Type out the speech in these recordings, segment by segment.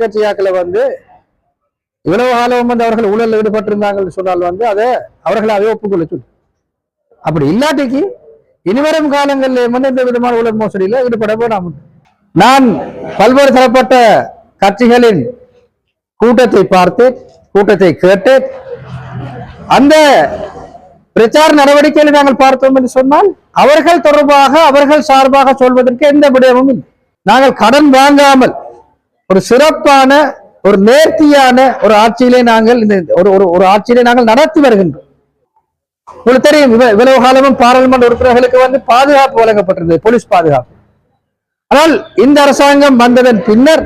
கட்சியாக்களை வந்து இவ்வளவு காலம் வந்து அவர்கள் ஊழல் ஈடுபட்டிருந்தாங்கன்னு சொன்னால் வந்து அதை அவர்களை அதை ஒப்புக்கொள்ள சொல்லு. அப்படி இல்லாட்டிக்கு இனிவரும் காலங்களில் வந்து இந்த விதமான ஊழல் மோசடியில் ஈடுபட வேண்டாம் நான் பல்வேறு தரப்பட்ட கட்சிகளின் கூட்டத்தை பார்த்து கூட்டத்தை கேட்டு அந்த பிரச்சார நடவடிக்கைகளை நாங்கள் பார்த்தோம் என்று சொன்னால் அவர்கள் தொடர்பாக அவர்கள் சார்பாக சொல்வதற்கு எந்த விடயமும் இல்லை. நாங்கள் கடன் வாங்காமல் ஒரு சிறப்பான ஒரு நேர்த்தியான ஒரு ஆட்சியிலே நாங்கள் இந்த ஒரு ஒரு ஒரு ஆட்சியிலே நாங்கள் நடத்தி வருகின்றோம். உங்களுக்கு தெரியும் இவ்வளவு காலமும் பாராளுமன்ற உறுப்பினர்களுக்கு வந்து பாதுகாப்பு வழங்கப்பட்டிருந்தது போலீஸ் பாதுகாப்பு. ஆனால் இந்த அரசாங்கம் வந்ததன் பின்னர்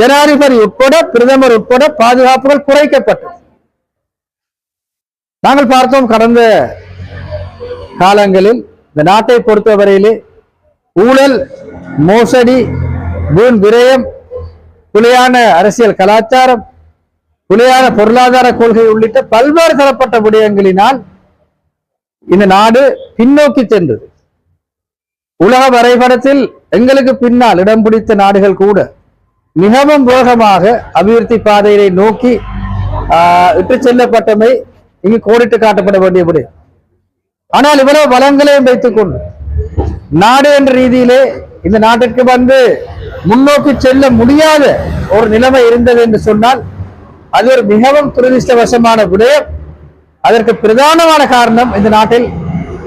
ஜனாதிபதி உட்பட பிரதமர் உட்பட பாதுகாப்புகள் குறைக்கப்பட்டது. நாங்கள் பார்த்தோம் கடந்த காலங்களில் இந்த நாட்டை பொறுத்தவரையிலே ஊழல் மோசடி வீண் விரயம் புலியான அரசியல் கலாச்சாரம் புலியான பொருளாதார கொள்கை உள்ளிட்ட பல்வேறு தரப்பட்ட விடயங்களினால் இந்த நாடு பின்னோக்கி சென்றது. உலக வரைபடத்தில் எங்களுக்கு பின்னால் இடம் பிடித்த நாடுகள் கூட மிகவும் வேகமாக அபிவிருத்தி பாதையை நோக்கி ஆஹ், செல்லப்பட்டமை இங்கு கோடிட்டு காட்டப்பட வேண்டிய விடயம். ஆனால் இவ்வளவு வளங்களையும் வைத்துக் கொண்டு நாடு என்ற ரீதியிலே இந்த நாட்டிற்கு வந்து முன்னோக்கி செல்ல முடியாத ஒரு நிலைமை இருந்தது என்று சொன்னால் அது ஒரு மிகவும் துரதிருஷ்டவசமான விடயம். அதற்கு பிரதானமான காரணம் இந்த நாட்டில்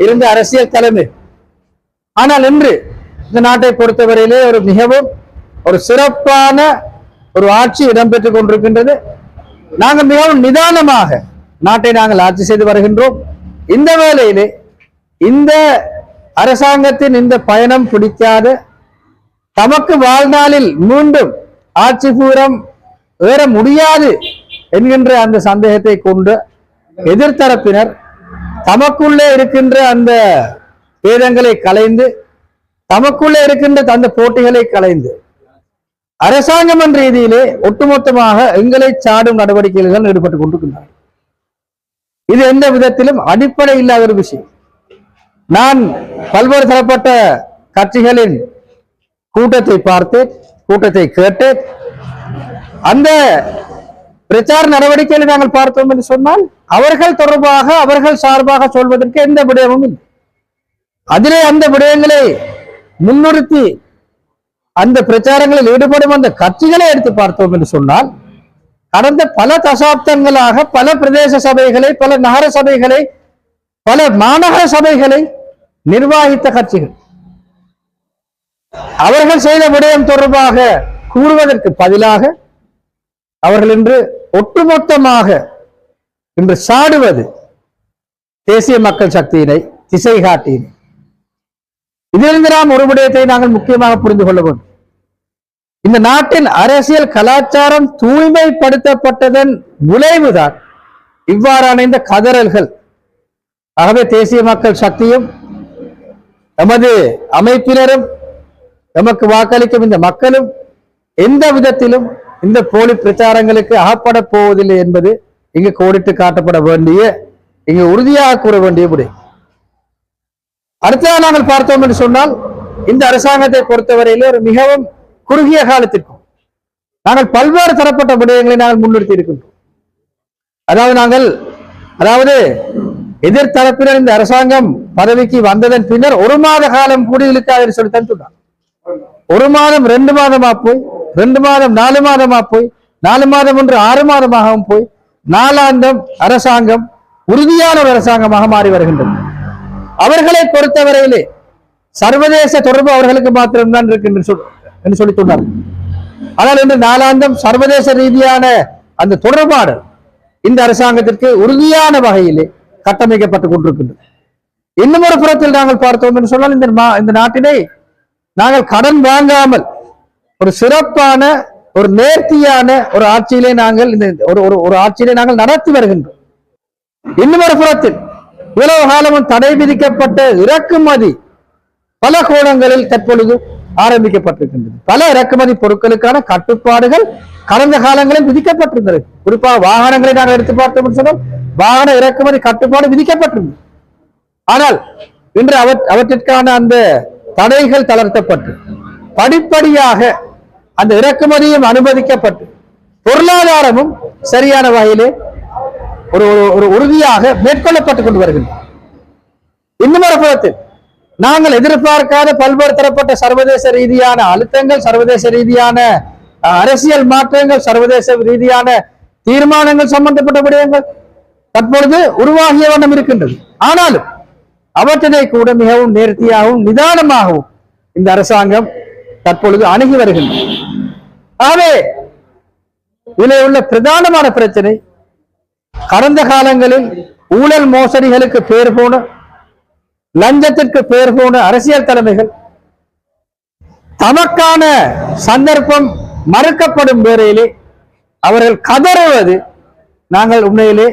இருந்த அரசியல் தலைமை. ஆனால் இன்று இந்த நாட்டை பொறுத்தவரையிலே ஒரு மிகவும் ஒரு சிறப்பான ஒரு ஆட்சி இடம்பெற்றுக் கொண்டிருக்கின்றது. நாங்கள் மிகவும் நிதானமாக நாட்டை நாங்கள் ஆட்சி செய்து வருகின்றோம். இந்த வேளையிலே இந்த அரசாங்கத்தின் இந்த பயணம் பிடிக்காத தமக்கு வாழ்நாளில் மீண்டும் ஆட்சி பூரம் ஏற முடியாது என்கின்ற அந்த சந்தேகத்தை கொண்டு எதிர்த்தரப்பினர் தமக்குள்ளே இருக்கின்ற அந்த பேதங்களை கலைந்து தமக்குள்ளே இருக்கின்ற அந்த போட்டிகளை கலைந்து அரசாங்கம் என்ற ரீதியிலே ஒட்டுமொத்தமாக எங்களை சாடும் நடவடிக்கைகள் ஈடுபட்டுக் கொண்டிருக்கின்றன இது எந்த விதத்திலும் அடிப்படை இல்லாத ஒரு விஷயம். நான் பல்வேறு தரப்பட்ட கட்சிகளின் கூட்டத்தை பார்த்து கூட்டத்தை கேட்டு அந்த பிரச்சார நடவடிக்கைகளை நாங்கள் பார்த்தோம் என்று சொன்னால் அவர்கள் தொடர்பாக அவர்கள் சார்பாக சொல்வதற்கு எந்த விடயமும் இல்லை. அதிலே அந்த விடயங்களை முன்னிறுத்தி அந்த பிரச்சாரங்களில் ஈடுபடும் அந்த கட்சிகளை எடுத்து பார்த்தோம் என்று சொன்னால் கடந்த பல தசாப்தங்களாக பல பிரதேச சபைகளை பல நகர சபைகளை பல மாநகர சபைகளை நிர்வாகித்த கட்சிகள் அவர்கள் செய்த விடயம் தொடர்பாக கூறுவதற்கு பதிலாக அவர்கள் இன்று ஒட்டுமொத்தமாக இன்று சாடுவது தேசிய மக்கள் சக்தியினை திசை காட்டியினை. இதிலிருந்து நாம் ஒரு விடயத்தை நாங்கள் முக்கியமாக புரிந்து கொள்ள வேண்டும். இந்த நாட்டின் அரசியல் கலாச்சாரம் தூய்மைப்படுத்தப்பட்டதன் விளைவுதான் இவ்வாறான இந்த கதறல்கள். ஆகவே தேசிய மக்கள் சக்தியும் எமது அமைப்பினரும் நமக்கு வாக்களிக்கும் இந்த மக்களும் எந்த விதத்திலும் இந்த போலி பிரச்சாரங்களுக்கு அகப்பட போவதில்லை என்பது இங்கு கோடிட்டு காட்டப்பட வேண்டிய இங்கு உறுதியாக கூற வேண்டிய முடி அடுத்ததாக நாங்கள் பார்த்தோம் என்று சொன்னால் இந்த அரசாங்கத்தை பொறுத்தவரையிலே ஒரு மிகவும் குறுகிய காலத்திற்கும் நாங்கள் பல்வேறு தரப்பட்ட விடயங்களை நாங்கள் முன்னிறுத்தி இருக்கின்றோம். அதாவது நாங்கள் அதாவது எதிர்த்தரப்பினர் இந்த அரசாங்கம் பதவிக்கு வந்ததன் பின்னர் ஒரு மாத காலம் கூடி இழுக்காது சொல்லித்தான் சொன்னார் ஒரு மாதம் ரெண்டு மாதமா போய் ரெண்டு மாதம் நாலு மாதமா போய் நாலு மாதம் ஒன்று ஆறு மாதமாகவும் போய் நாலாந்தம் அரசாங்கம் உறுதியான ஒரு அரசாங்கமாக மாறி வருகின்றது. அவர்களை பொறுத்தவரையிலே சர்வதேச தொடர்பு அவர்களுக்கு மாத்திரம்தான் இருக்கு என்று சொல்லி சொன்னார் ஆனால் இன்று நாலாந்தம் சர்வதேச ரீதியான அந்த தொடர்பாடு இந்த அரசாங்கத்திற்கு உறுதியான வகையிலே கட்டமைக்கப்பட்டுக் கொண்டிருக்கின்றது. இன்னும் ஒரு புறத்தில் நாங்கள் பார்த்தோம் என்று சொன்னால் இந்த மா- இந்த நாட்டினை நாங்கள் கடன் வாங்காமல் ஒரு சிறப்பான ஒரு நேர்த்தியான ஒரு ஆட்சியிலே நாங்கள் இந்த ஒரு ஒரு ஒரு ஆட்சியிலே நாங்கள் நடத்தி வருகின்றோம். இன்னும் ஒரு புறத்தில் இவ்வளவு காலமும் தடை விதிக்கப்பட்ட இறக்குமதி பல கோணங்களில் தற்பொழுது ஆரம்பிக்கப்பட்டிருக்கின்றது. பல இறக்குமதி பொருட்களுக்கான கட்டுப்பாடுகள் கடந்த காலங்களில் விதிக்கப்பட்டிருந்தது. குறிப்பாக வாகனங்களை நாங்கள் எடுத்து பார்த்தோம் என்று சொன்னால் வாகன இறக்குமதி கட்டுப்பாடு விதிக்கப்பட்டிருந்தது. ஆனால் இன்று அவற் அவற்றிற்கான அந்த தடைகள் தளர்த்தப்பட்டு படிப்படியாக அந்த இறக்குமதியும் அனுமதிக்கப்பட்டு பொருளாதாரமும் சரியான வகையிலே ஒரு ஒரு- உறுதியாக மேற்கொள்ளப்பட்டுக் கொண்டு வருகின்றன. இன்னும் ஒரு புறத்தில் நாங்கள் எதிர்பார்க்காத பல்வேறு தரப்பட்ட சர்வதேச ரீதியான அழுத்தங்கள் சர்வதேச ரீதியான அரசியல் மாற்றங்கள் சர்வதேச ரீதியான தீர்மானங்கள் சம்பந்தப்பட்ட விடயங்கள் தற்பொழுது உருவாகிய வண்ணம் இருக்கின்றது. ஆனாலும் அவற்றினை கூட மிகவும் நேர்த்தியாகவும் நிதானமாகவும் இந்த அரசாங்கம் தற்பொழுது அணுகி வருகின்றன ஆகவே இதில் உள்ள பிரதானமான பிரச்சனை கடந்த காலங்களில் ஊழல் மோசடிகளுக்கு பேர் போன லஞ்சத்திற்கு பேர் போன அரசியல் தலைமைகள் தமக்கான சந்தர்ப்பம் மறுக்கப்படும் வேளையிலே அவர்கள் கதறுவது நாங்கள் உண்மையிலே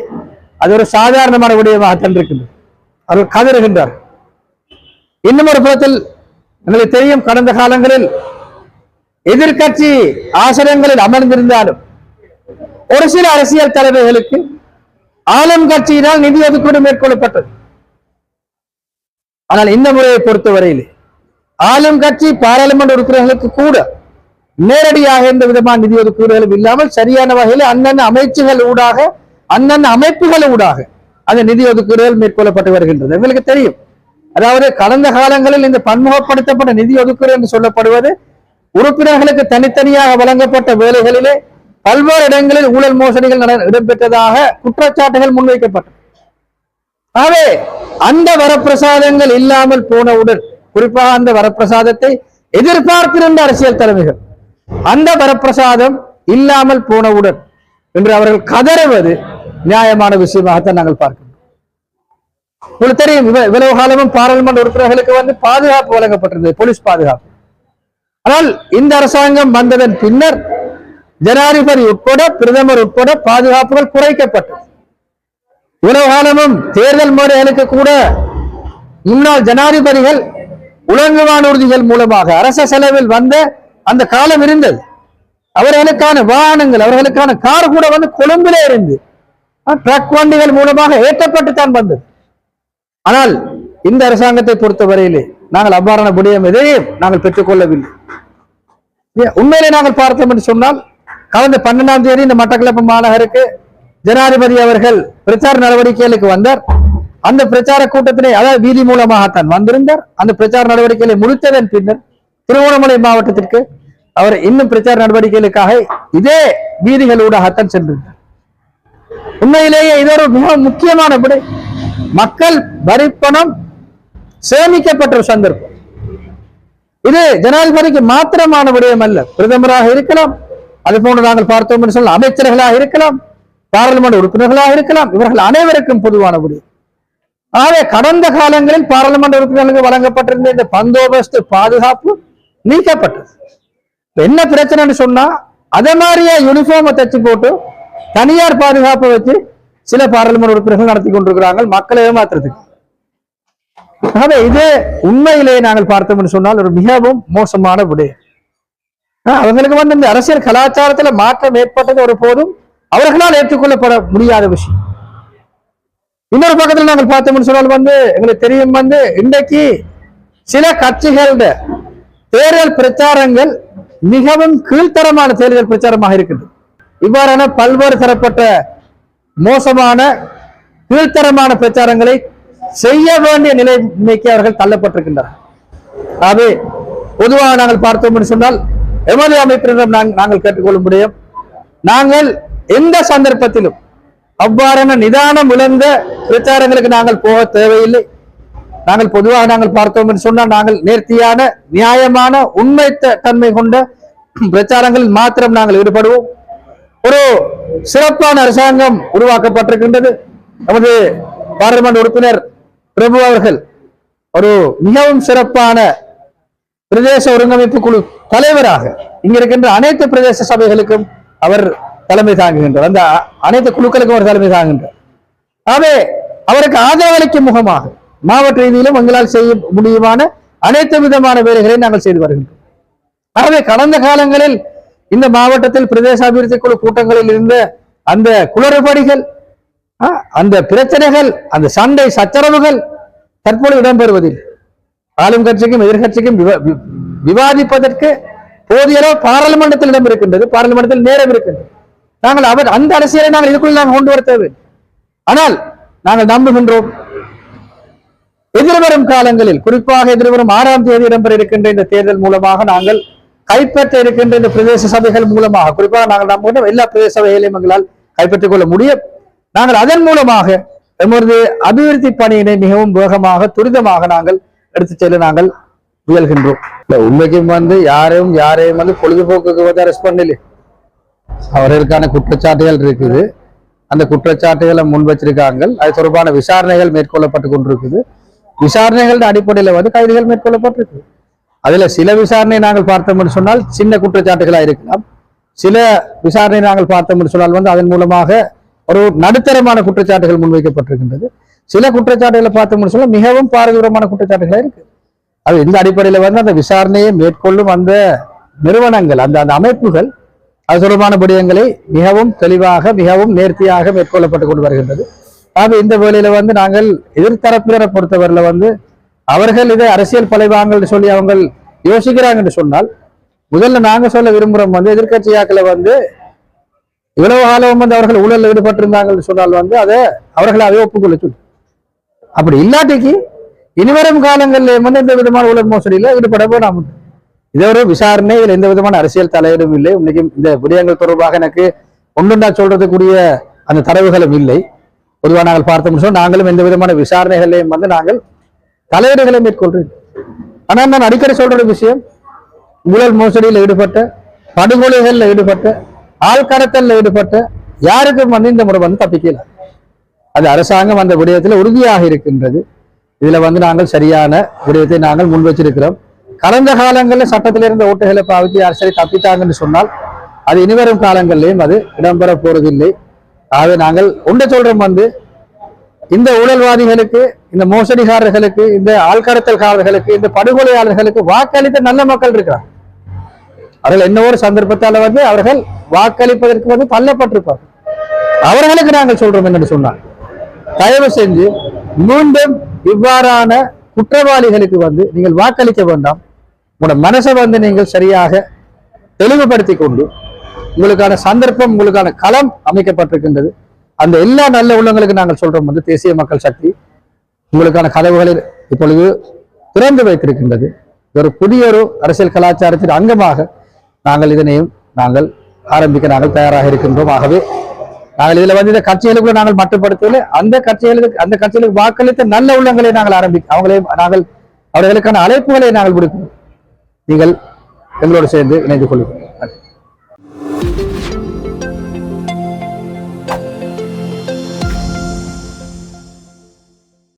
அது ஒரு சாதாரணமான விடயமாக தந்திருக்கின்றது. அவர்கள் கதறுகின்றார் இன்னும் ஒரு புறத்தில் எங்களுக்கு தெரியும் கடந்த காலங்களில் எதிர்கட்சி ஆசிரியங்களில் அமர்ந்திருந்தாலும் ஒரு சில அரசியல் தலைவர்களுக்கு ஆளும் கட்சியினால் நிதி ஒதுக்கீடு மேற்கொள்ளப்பட்டது. ஆனால் இந்த முறையை பொறுத்தவரையில் ஆளும் கட்சி பாராளுமன்ற உறுப்பினர்களுக்கு கூட நேரடியாக எந்த விதமான நிதி ஒதுக்கீடுகளும் இல்லாமல் சரியான வகையில் அந்தந்த அமைச்சுகள் ஊடாக அந்தந்த அமைப்புகள் ஊடாக அந்த நிதி ஒதுக்கீடுகள் மேற்கொள்ளப்பட்டு வருகின்றது. எங்களுக்கு தெரியும். அதாவது கடந்த காலங்களில் இந்த பன்முகப்படுத்தப்பட்ட நிதி ஒதுக்கீடு என்று சொல்லப்படுவது உறுப்பினர்களுக்கு தனித்தனியாக வழங்கப்பட்ட வேலைகளிலே பல்வேறு இடங்களில் ஊழல் மோசடிகள் நட- இடம்பெற்றதாக குற்றச்சாட்டுகள் முன்வைக்கப்பட்டன ஆகவே அந்த வரப்பிரசாதங்கள் இல்லாமல் போனவுடன் குறிப்பாக அந்த வரப்பிரசாதத்தை எதிர்பார்த்திருந்த அரசியல் தலைமைகள் அந்த வரப்பிரசாதம் இல்லாமல் போனவுடன் என்று அவர்கள் கதறுவது நியாயமான விஷயமாகத்தான் நாங்கள் பார்க்கிறோம். உங்களுக்கு தெரியும் இவ்வளவு காலமும் பாராளுமன்ற உறுப்பினர்களுக்கு வந்து பாதுகாப்பு வழங்கப்பட்டிருந்தது போலீஸ் பாதுகாப்பு. ஆனால் இந்த அரசாங்கம் வந்ததன் பின்னர் ஜனாதிபதி உட்பட பிரதமர் உட்பட பாதுகாப்புகள் குறைக்கப்பட்டது. இவ்வளவு காலமும் தேர்தல் முறைகளுக்கு கூட முன்னாள் ஜனாதிபதிகள் உலங்கு வானூர்திகள் மூலமாக அரச செலவில் வந்த அந்த காலம் இருந்தது. அவர்களுக்கான வாகனங்கள் அவர்களுக்கான கார் கூட வந்து கொழும்பிலே இருந்து ட்ரக் வண்டிகள் மூலமாக ஏற்றப்பட்டு தான் வந்தது. ஆனால் இந்த அரசாங்கத்தை பொறுத்தவரையிலே நாங்கள் அவ்வாறான விடயம் எதையும் நாங்கள் பெற்றுக்கொள்ளவில்லை. உண்மையிலே நாங்கள் பார்த்தோம் என்று சொன்னால் கடந்த பன்னெண்டாம் தேதி இந்த மட்டக்களப்பு மாநகருக்கு ஜனாதிபதி அவர்கள் பிரச்சார நடவடிக்கைகளுக்கு வந்தார். அந்த பிரச்சார கூட்டத்தினை அதாவது வீதி மூலமாகத்தான் வந்திருந்தார். அந்த பிரச்சார நடவடிக்கைகளை முடித்ததன் பின்னர் திருவண்ணாமலை மாவட்டத்திற்கு அவர் இன்னும் பிரச்சார நடவடிக்கைகளுக்காக இதே வீதிகளூடாகத்தான் சென்றிருந்தார். உண்மையிலேயே இது ஒரு மிக முக்கியமான விடை. மக்கள் வரிப்பணம் சேமிக்கப்பட்ட ஒரு சந்தர்ப்பம். இது ஜனாதிபதிக்கு மாத்திரமான விடயம் அல்ல பிரதமராக இருக்கலாம். அது போன்று நாங்கள் பார்த்தோம் என்று சொல்ல அமைச்சர்களாக இருக்கலாம். பாராளுமன்ற உறுப்பினர்களாக இருக்கலாம். இவர்கள் அனைவருக்கும் பொதுவான விடயம் ஆகவே கடந்த காலங்களில் பாராளுமன்ற உறுப்பினர்களுக்கு வழங்கப்பட்டிருந்த இந்த பந்தோபஸ்து பாதுகாப்பு நீக்கப்பட்டது. என்ன பிரச்சனைன்னு சொன்னா அதே மாதிரியே யூனிஃபார்மை தச்சு போட்டு தனியார் பாதுகாப்பை வச்சு சில பாராளுமன்ற உறுப்பினர்கள் நடத்தி கொண்டிருக்கிறாங்க. மக்களை ஏமாத்துறதுக்கு. ஆகவே இது உண்மையிலேயே நாங்கள் பார்த்தோம்னு சொன்னால் ஒரு மிகவும் மோசமான விடயம் ஆஹ் அவங்களுக்கு வந்து இந்த அரசியல் கலாச்சாரத்துல மாற்றம் ஏற்பட்டது ஒரு போதும் அவர்களால் ஏற்றுக்கொள்ளப்பட முடியாத விஷயம். இன்னொரு பக்கத்துல நாங்கள் பார்த்தோம்னு சொன்னால் வந்து எங்களுக்கு தெரியும் வந்து இன்றைக்கு சில கட்சிகளோட தேர்தல் பிரச்சாரங்கள் மிகவும் கீழ்த்தரமான தேர்தல் பிரச்சாரமாக இருக்கின்றது. இவ்வாறான பல்வேறு தரப்பட்ட மோசமான கீழ்த்தரமான பிரச்சாரங்களை செய்ய வேண்டிய நிலைமைக்கு அவர்கள் தள்ளப்பட்டிருக்கின்றனர். ஆகவே பொதுவாக நாங்கள் பார்த்தோம் என்று சொன்னால் எமது அமைப்பினரிடம் நாங்கள் கேட்டுக்கொள்ள முடியும். நாங்கள் எந்த சந்தர்ப்பத்திலும் அவ்வாறான நிதானம் இழந்த பிரச்சாரங்களுக்கு நாங்கள் போக தேவையில்லை. நாங்கள் பொதுவாக நாங்கள் பார்த்தோம் என்று சொன்னால் நாங்கள் நேர்த்தியான நியாயமான உண்மை தன்மை கொண்ட பிரச்சாரங்களில் மாத்திரம் நாங்கள் ஈடுபடுவோம். ஒரு சிறப்பான அரசாங்கம் உருவாக்கப்பட்டிருக்கின்றது. நமது பாராளுமன்ற உறுப்பினர் பிரபு அவர்கள் ஒரு மிகவும் சிறப்பான பிரதேச ஒருங்கமைப்பு குழு தலைவராக இங்க இருக்கின்ற அனைத்து பிரதேச சபைகளுக்கும் அவர் தலைமை தாங்குகின்றார். அந்த அனைத்து குழுக்களுக்கும் அவர் தலைமை தாங்குகின்றார். ஆகவே அவருக்கு ஆதரவளிக்கும் முகமாக மாவட்ட ரீதியிலும் எங்களால் செய்ய முடியுமான அனைத்து விதமான வேலைகளை நாங்கள் செய்து வருகின்றோம். ஆகவே கடந்த காலங்களில் இந்த மாவட்டத்தில் பிரதேச அபிவிருத்தி குழு கூட்டங்களில் இருந்த அந்த குளறுபடிகள் அந்த பிரச்சனைகள் அந்த சண்டை சச்சரவுகள் தற்போது இடம்பெறுவதில் ஆளும் கட்சிக்கும் எதிர்கட்சிக்கும் விவா- வி- விவாதிப்பதற்கு போதிய அளவு பாராளுமன்றத்தில் இடம் இருக்கின்றது பாராளுமன்றத்தில் நேரம் இருக்கின்றது. நாங்கள் அவர் அந்த அரசியலை நாங்கள் இதுக்குள் நாங்கள் கொண்டு வர ஆனால் நாங்கள் நம்புகின்றோம் எதிர்வரும் காலங்களில் குறிப்பாக எதிர்வரும் ஆறாம் தேதி இடம்பெற இருக்கின்ற இந்த தேர்தல் மூலமாக நாங்கள் கைப்பற்ற இருக்கின்ற இந்த பிரதேச சபைகள் மூலமாக குறிப்பாக நாங்கள் நம்புகின்ற எல்லா பிரதேச சபைகளையும் எங்களால் கைப்பற்றிக் கொள்ள முடியும். நாங்கள் அதன் மூலமாக எமது அபிவிருத்தி பணியினை மிகவும் வேகமாக துரிதமாக நாங்கள் எடுத்து செல்ல நாங்கள் முயல்கின்றோம். இல்ல உண்மைக்கும் வந்து யாரையும் யாரையும் வந்து பொழுதுபோக்குக்கு வந்து அரெஸ்ட் பண்ணல அவர்களுக்கான குற்றச்சாட்டுகள் இருக்குது. அந்த குற்றச்சாட்டுகளை முன் வச்சிருக்காங்க அது தொடர்பான விசாரணைகள் மேற்கொள்ளப்பட்டு கொண்டிருக்குது. விசாரணைகள் அடிப்படையில் வந்து கைதுகள் மேற்கொள்ளப்பட்டிருக்கு. அதுல சில விசாரணை நாங்கள் பார்த்தோம்னு சொன்னால் சின்ன குற்றச்சாட்டுகளாக இருக்கலாம். சில விசாரணை நாங்கள் பார்த்தோம்னு சொன்னால் வந்து அதன் மூலமாக ஒரு நடுத்தரமான குற்றச்சாட்டுகள் முன்வைக்கப்பட்டிருக்கின்றது. சில குற்றச்சாட்டுகளை பார்த்தோம் சொன்னால் மிகவும் பாரதூரமான குற்றச்சாட்டுகளாக இருக்கு. அது இந்த அடிப்படையில் வந்து அந்த விசாரணையை மேற்கொள்ளும் அந்த நிறுவனங்கள் அந்த அந்த அமைப்புகள் அது தொடர்பான விடயங்களை மிகவும் தெளிவாக மிகவும் நேர்த்தியாக மேற்கொள்ளப்பட்டு கொண்டு வருகின்றது. ஆக இந்த வேலையில வந்து நாங்கள் எதிர்த்தரப்பினரை பொறுத்தவரையில் வந்து அவர்கள் இதை அரசியல் பழைவாங்கன்னு சொல்லி அவங்க யோசிக்கிறாங்கன்னு சொன்னால் முதல்ல நாங்க சொல்ல விரும்புறோம் வந்து எதிர்கட்சியாக்களை வந்து இவ்வளவு காலம் வந்து அவர்கள் ஊழலில் ஈடுபட்டிருந்தாங்கன்னு சொன்னால் வந்து அதை அவர்களை ஒப்புக்கொள்ள சொல்லு. அப்படி இல்லாட்டிக்கு இனிவரும் காலங்களில் வந்து எந்த விதமான ஊழல் மோசடியில ஈடுபட வேணாம் இதை ஒரு விசாரணை இதில் எந்த விதமான அரசியல் தலையீடும் இல்லை. இன்னைக்கு இந்த விடயங்கள் தொடர்பாக எனக்கு ஒன்றுண்டா சொல்றதுக்குரிய அந்த தரவுகளும் இல்லை. பொதுவாக நாங்கள் பார்த்தோம்னு சொன்னால் நாங்களும் எந்த விதமான விசாரணைகளையும் வந்து நாங்கள் தலையீடுகளை மேற்கொள்றோம் ஆனால் நான் அடிக்கடி சொல்ற விஷயம் ஊழல் மோசடியில் ஈடுபட்ட படுகொலைகளில் ஈடுபட்ட ஆள் கடத்தலில் ஈடுபட்ட யாருக்கும் வந்து இந்த முறை வந்து தப்பிக்கல. அது அரசாங்கம் அந்த விடயத்தில் உறுதியாக இருக்கின்றது. இதுல வந்து நாங்கள் சரியான விடயத்தை நாங்கள் முன் வச்சிருக்கிறோம். கடந்த காலங்களில் சட்டத்தில் இருந்த ஓட்டுகளை பாவித்து அரசரை தப்பித்தாங்கன்னு சொன்னால் அது இனிவரும் காலங்களிலையும் அது இடம்பெற போறதில்லை. ஆகவே நாங்கள் ஒன்றை சொல்றோம் வந்து இந்த ஊழல்வாதிகளுக்கு இந்த மோசடிகாரர்களுக்கு இந்த ஆழ்கடத்தல்காரர்களுக்கு இந்த படுகொலையாளர்களுக்கு வாக்களித்த நல்ல மக்கள் இருக்கிறார் அவர்கள் என்ன ஒரு சந்தர்ப்பத்தால வந்து அவர்கள் வாக்களிப்பதற்கு வந்து தள்ளப்பட்டிருப்பார் அவர்களுக்கு நாங்கள் சொல்றோம் என்று சொன்னால் தயவு செஞ்சு மீண்டும் இவ்வாறான குற்றவாளிகளுக்கு வந்து நீங்கள் வாக்களிக்க வேண்டாம். உங்களோட மனசை வந்து நீங்கள் சரியாக தெளிவுபடுத்தி கொண்டு உங்களுக்கான சந்தர்ப்பம் உங்களுக்கான களம் அமைக்கப்பட்டிருக்கின்றது. அந்த எல்லா நல்ல உள்ளங்களுக்கு நாங்கள் சொல்றோம் வந்து தேசிய மக்கள் சக்தி. உங்களுக்கான கதவுகளை இப்பொழுது திறந்து வைத்திருக்கின்றது. ஒரு புதிய ஒரு அரசியல் கலாச்சாரத்தின் அங்கமாக நாங்கள் இதனையும் நாங்கள் ஆரம்பிக்க நாங்கள் தயாராக இருக்கின்றோம். ஆகவே நாங்கள் இதுல வந்து இந்த கட்சிகளுக்குள்ள நாங்கள் மட்டுப்படுத்தவில்லை. அந்த கட்சிகளுக்கு அந்த கட்சிகளுக்கு வாக்களித்த நல்ல உள்ளங்களை நாங்கள் ஆரம்பிக்க அவங்களே நாங்கள் அவர்களுக்கான அழைப்புகளை நாங்கள் விடுக்கிறோம். நீங்கள் எங்களோடு சேர்ந்து இணைந்து கொள்ளுங்கள்.